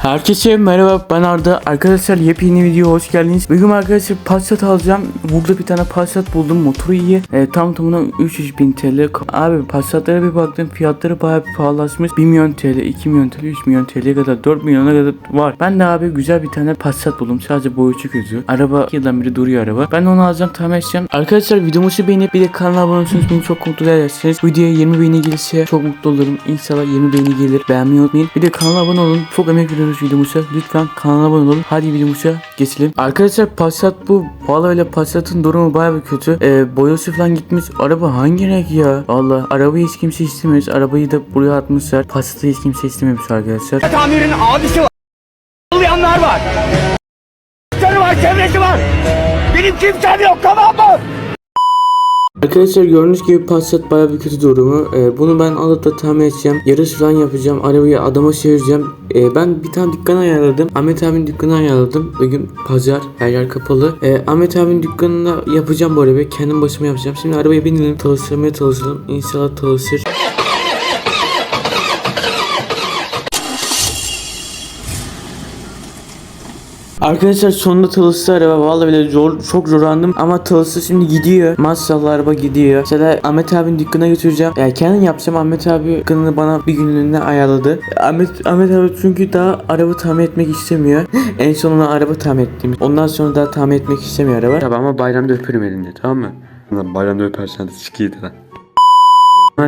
Herkese merhaba ben Arda. Arkadaşlar yepyeni video hoş geldiniz. Bugün arkadaşlar Passat alacağım. Burada bir tane Passat buldum. Motoru iyi. E, tam tamına 300 bin TL. Abi Passat'lara bir baktım. Fiyatları bayağı bir pahalılaşmış. 1 milyon TL, 2 milyon TL, 3 milyon TL'ye kadar 4 milyona kadar var. Ben de abi güzel bir tane Passat buldum. Sadece boyutu kötü. Araba yıldan beri duruyor araba. Ben onu alacağım tamam edeceğim. Arkadaşlar videomuzu beğenip bir de kanala abone olursanız beni çok mutlu edersiniz. Videoya 20 beğeni gelirse çok mutlu olurum. İnşallah 20 beğeni gelir. Beğenmeyi unutmayın. Bir de kanala abone olun. Çok emek veriyoruz videomuza. Lütfen kanala abone olun. Hadi videomuza geçelim. Arkadaşlar Passat bu. Valla öyle Passat'ın durumu baya bir kötü. Ee, boyası falan gitmiş. Araba hangi renk ya? Valla arabayı hiç kimse istemiyor. Arabayı da buraya atmışlar. Passat'ı hiç kimse istememiş arkadaşlar. Tamir'in abisi var. Var, çevresi var. Benim kimsem yok tamam mı? Arkadaşlar gördüğünüz gibi Passat baya bir kötü durumu. Ee, bunu ben alıp da tamir edeceğim. Yarış falan yapacağım. Arabayı adama çevireceğim. Ee, ben bir tane dükkan ayarladım. Ahmet abinin dükkanı ayarladım. Bugün pazar. Her yer kapalı. Ee, Ahmet abinin dükkanında yapacağım bu arabayı. Kendim başıma yapacağım. Şimdi arabaya binelim. Çalıştırmaya çalışalım. İnşallah çalışır. Arkadaşlar sonunda tılısı araba vallahi bile zor çok zorlandım ama tılısı şimdi gidiyor. Maşallah araba gidiyor. Mesela Ahmet abinin dükkana götüreceğim. Yani kendim yapacağım Ahmet abi dükkanını bana bir günlüğüne ayarladı. Ahmet Ahmet abi çünkü daha araba tamir etmek istemiyor. en sonunda araba tamir ettim. Ondan sonra daha tamir etmek istemiyor araba. Tabi ama bayramda öpürüm elinde tamam mı? Lan bayramda öpersen de sikiydi lan.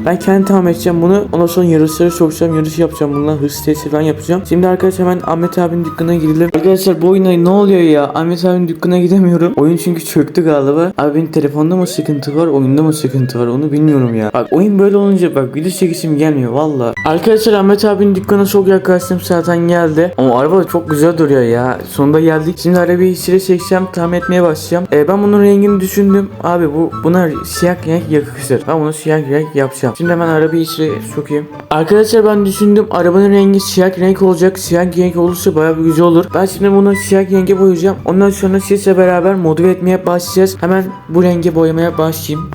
Ben kendi tamam edeceğim bunu. Ondan sonra yarışları sokacağım. Yarış yapacağım. Bundan hız testi falan yapacağım. Şimdi arkadaşlar hemen Ahmet abinin dükkanına girelim. Arkadaşlar bu oyuna ne oluyor ya? Ahmet abinin dükkanına gidemiyorum. Oyun çünkü çöktü galiba. Abi benim telefonda mı sıkıntı var? Oyunda mı sıkıntı var? Onu bilmiyorum ya. Bak oyun böyle olunca bak video çekişim gelmiyor valla. Arkadaşlar Ahmet abinin dükkanına çok yaklaştım. Zaten geldi. Ama araba çok güzel duruyor ya. Sonunda geldik. Şimdi arabayı içeri çekeceğim. Tamir etmeye başlayacağım. E, ben bunun rengini düşündüm. Abi bu buna siyah renk yakışır. Ben bunu siyah renk yapacağım. Şimdi hemen arabayı içeri sokayım. Arkadaşlar ben düşündüm arabanın rengi siyah renk olacak. Siyah renk olursa bayağı bir güzel olur. Ben şimdi bunu siyah renge boyayacağım. Ondan sonra sizle beraber motive etmeye başlayacağız. Hemen bu renge boyamaya başlayayım.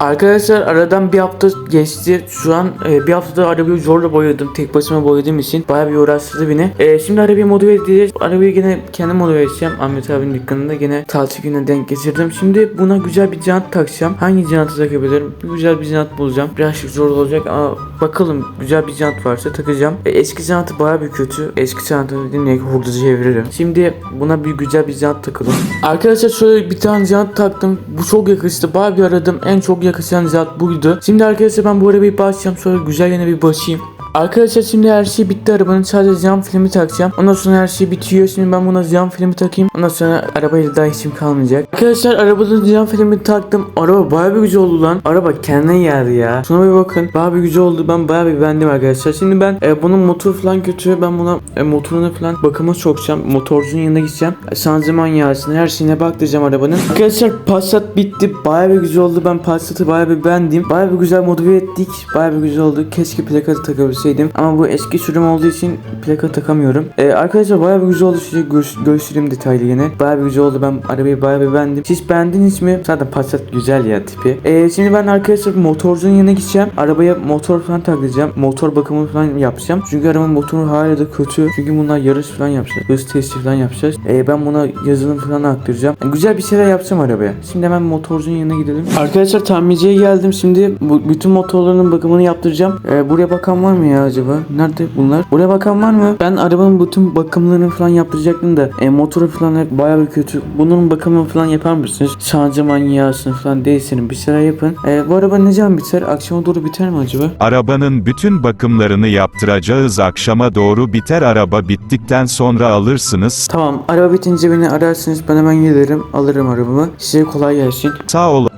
Arkadaşlar aradan bir hafta geçti. Şu an e, bir haftada arabayı zorla boyadım. Tek başıma boyadığım için bayağı bir uğraştırdı beni. E, şimdi arabayı motive edeceğiz. Arabayı gene kendim motive edeceğim. Ahmet abinin dükkanında gene tatil gününe denk getirdim. Şimdi buna güzel bir jant takacağım. Hangi jantı takabilirim? Güzel bir jant bulacağım. Birazcık zor olacak ama bakalım güzel bir jant varsa takacağım. E, eski jantı bayağı bir kötü. Eski jantı dinleyip hurdacı çeviririm. Şimdi buna bir güzel bir jant takalım. Arkadaşlar şöyle bir tane jant taktım. Bu çok yakıştı. Bayağı bir aradım. En çok yakışan jant buydu. Şimdi arkadaşlar ben bu arabayı basacağım. Sonra güzel yine bir basayım. Arkadaşlar şimdi her şey bitti arabanın sadece cam filmi takacağım. Ondan sonra her şey bitiyor. Şimdi ben buna cam filmi takayım. Ondan sonra arabayla daha işim kalmayacak. Arkadaşlar arabada cam filmi taktım. Araba bayağı bir güzel oldu lan. Araba kendine geldi ya. Şuna bir bakın. Bayağı bir güzel oldu. Ben bayağı bir beğendim arkadaşlar. Şimdi ben e, bunun motor falan kötü. Ben buna e, motorunu falan bakıma sokacağım. Motorcunun yanına gideceğim. E, şanzıman yağsına her şeyine baktıracağım arabanın. Arkadaşlar Passat bitti. Bayağı bir güzel oldu. Ben Passat'ı bayağı bir beğendim. Bayağı bir güzel motive ettik. Bayağı bir güzel oldu. Keşke plakası takabilseydim. Ama bu eski sürüm olduğu için plaka takamıyorum. Ee, arkadaşlar bayağı bir güzel oldu. Size gö- göstereyim detaylı yine. Bayağı bir güzel oldu. Ben arabayı bayağı bir beğendim. Siz beğendiniz mi? Zaten Passat güzel ya tipi. Ee, şimdi ben arkadaşlar motorcunun yanına gideceğim. Arabaya motor falan takacağım. Motor bakımı falan yapacağım. Çünkü arabanın motoru hala da kötü. Çünkü bunlar yarış falan yapacağız. Hız testi falan yapacağız. Ee, ben buna yazılım falan aktaracağım. Yani güzel bir şeyler yapacağım arabaya. Şimdi hemen motorcunun yanına gidelim. Arkadaşlar tamirciye geldim. Şimdi bu bütün motorlarının bakımını yaptıracağım. Ee, buraya bakan var mı ya acaba? Nerede bunlar? Buraya bakan var mı? Ben arabanın bütün bakımlarını falan yaptıracaktım da e, motoru falan hep bayağı bir kötü. Bunun bakımını falan yapar mısınız? Şanzıman yağsın falan değilsin. Bir şeyler yapın. E, bu araba ne zaman biter? Akşama doğru biter mi acaba? Arabanın bütün bakımlarını yaptıracağız akşama doğru biter araba bittikten sonra alırsınız. Tamam. Araba bitince beni ararsınız. Ben hemen gelirim. Alırım arabamı. Size kolay gelsin. Sağ ol.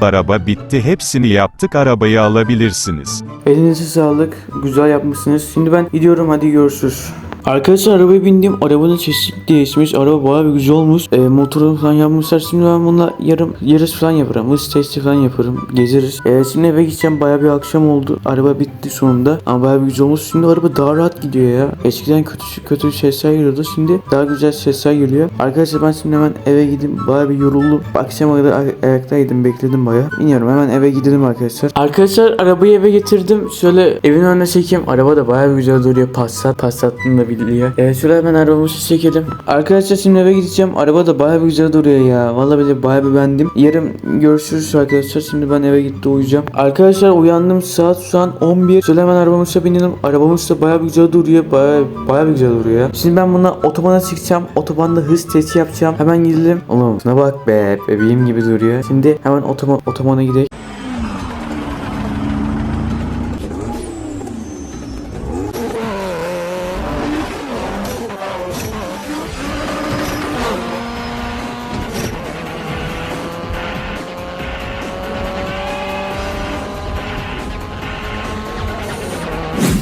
Araba bitti hepsini yaptık arabayı alabilirsiniz. Elinize sağlık. Güzel yapmışsınız. Şimdi ben gidiyorum. Hadi görüşürüz. Arkadaşlar arabaya bindim. Arabanın sesi değişmiş. Araba bayağı bir güzel olmuş. E, motoru falan yapmışlar. Şimdi ben bununla yarım yarış falan yaparım. Hız testi falan yaparım. Gezeriz. E, şimdi eve gideceğim. Bayağı bir akşam oldu. Araba bitti sonunda. Ama bayağı bir güzel olmuş. Şimdi araba daha rahat gidiyor ya. Eskiden kötü kötü sesler geliyordu. Şimdi daha güzel sesler geliyor. Arkadaşlar ben şimdi hemen eve gideyim. Bayağı bir yoruldum. Akşama kadar ay- ayaktaydım. Bekledim bayağı. Bilmiyorum hemen eve gidelim arkadaşlar. Arkadaşlar arabayı eve getirdim. Şöyle evin önüne çekeyim. Araba da bayağı bir güzel duruyor. Passat. Passat'ın da biliyor. Ee, şöyle hemen arabamızı çekelim. Arkadaşlar şimdi eve gideceğim. Araba da bayağı bir güzel duruyor ya. Vallahi bile bayağı bir beğendim. Yarın görüşürüz arkadaşlar. Şimdi ben eve gitti uyuyacağım. Arkadaşlar uyandım. Saat şu an 11. Şöyle hemen arabamıza binelim. Arabamız da bayağı bir güzel duruyor. Bayağı, bayağı bir güzel duruyor ya. Şimdi ben bununla otobana çıkacağım. Otobanda hız testi yapacağım. Hemen gidelim. Oğlum şuna bak be. Bebeğim gibi duruyor. Şimdi hemen otoma, otobana gidelim.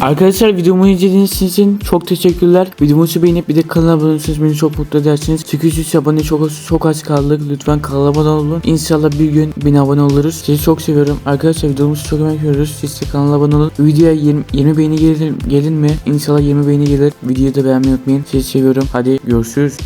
Arkadaşlar videomu izlediğiniz için çok teşekkürler. Videomu beğenip bir de kanala abone olursanız beni çok mutlu edersiniz. 800 abone çok çok az kaldık. Lütfen kanala abone olun. İnşallah bir gün 1000 abone oluruz. Sizi çok seviyorum. Arkadaşlar videomuzu çok emek veriyoruz. Siz de kanala abone olun. Videoya 20, 20 beğeni gelir, gelin mi? İnşallah 20 beğeni gelir. Videoyu da beğenmeyi unutmayın. Sizi seviyorum. Hadi görüşürüz.